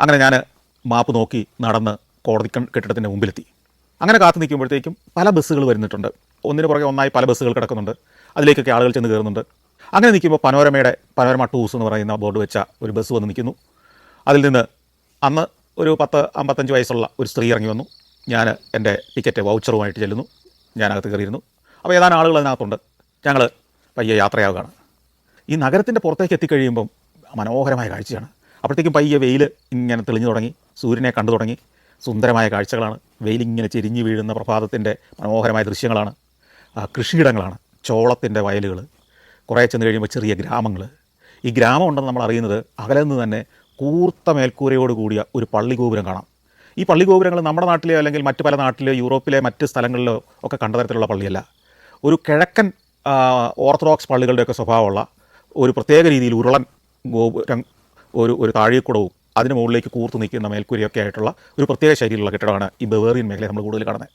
അങ്ങനെ ഞാൻ മാപ്പ് നോക്കി നടന്ന് കോടതി കെട്ടിടത്തിന്റെ മുമ്പിലെത്തി. അങ്ങനെ കാത്തു നിൽക്കുമ്പോഴത്തേക്കും പല ബസ്സുകൾ വരുന്നിട്ടുണ്ട്. ഒന്നിന് പുറകെ ഒന്നായി പല ബസ്സുകൾ കിടക്കുന്നുണ്ട്. അതിലേക്കൊക്കെ ആളുകൾ ചെന്ന് കയറുന്നുണ്ട്. അങ്ങനെ നിൽക്കുമ്പോൾ പനോരമയുടെ പനോരമ ടൂസ് എന്ന് പറയുന്ന ബോർഡ് വെച്ച ഒരു ബസ് വന്ന് നിൽക്കുന്നു. അതിൽ നിന്ന് അന്ന് ഒരു പത്ത് അമ്പത്തഞ്ച് വയസ്സുള്ള ഒരു സ്ത്രീ ഇറങ്ങി വന്നു. ഞാൻ എന്റെ ടിക്കറ്റ് വൗച്ചറുമായിട്ട് ചെല്ലുന്നു. ഞാനകത്ത് കയറിയിരുന്നു. അപ്പോൾ ഏതാനും ആളുകൾ അതിനകത്തുണ്ട്. ഞങ്ങൾ പയ്യെ യാത്രയാവുകയാണ്. ഈ നഗരത്തിന്റെ പുറത്തേക്ക് എത്തിക്കഴിയുമ്പം മനോഹരമായ കാഴ്ചയാണ്. അപ്പോഴത്തേക്കും പയ്യെ വെയിൽ ഇങ്ങനെ തെളിഞ്ഞു തുടങ്ങി. സൂര്യനെ കണ്ടു തുടങ്ങി. സുന്ദരമായ കാഴ്ചകളാണ്. വെയിലിങ്ങനെ ചെരിഞ്ഞു വീഴുന്ന പ്രഭാതത്തിന്റെ മനോഹരമായ ദൃശ്യങ്ങളാണ്. കൃഷിയിടങ്ങളാണ്. ചോളത്തിന്റെ വയലുകൾ. കുറേ ചെന്ന് കഴിയുമ്പോൾ ചെറിയ ഗ്രാമങ്ങൾ. ഈ ഗ്രാമം ഉണ്ടെന്ന് നമ്മൾ അറിയുന്നത് അകലെ നിന്ന് തന്നെ കൂർത്ത മേൽക്കൂരയോട് കൂടിയ ഒരു പള്ളിഗോപുരം കാണാം. ഈ പള്ളിഗോപുരങ്ങൾ നമ്മുടെ നാട്ടിലെ അല്ലെങ്കിൽ മറ്റ് പല നാട്ടിലെ യൂറോപ്പിലെ മറ്റ് സ്ഥലങ്ങളിലോ ഒക്കെ കണ്ട തരത്തിലുള്ള പള്ളിയല്ല. ഒരു കിഴക്കൻ ഓർത്തഡോക്സ് പള്ളികളുടെയൊക്കെ സ്വഭാവമുള്ള ഒരു പ്രത്യേക രീതിയിൽ ഉരുളൻ ഗോപുരം ഒരു ഒരു താഴേക്കുടവും അതിന് മുകളിലേക്ക് കൂർത്ത് നിൽക്കുന്ന മേൽക്കൂരയൊക്കെ ആയിട്ടുള്ള ഒരു പ്രത്യേക ശൈലിയിലുള്ള കെട്ടിടമാണ് ഈ ബവേറിയൻ മേഖലയെ നമ്മൾ കൂടുതൽ കാണുന്നത്.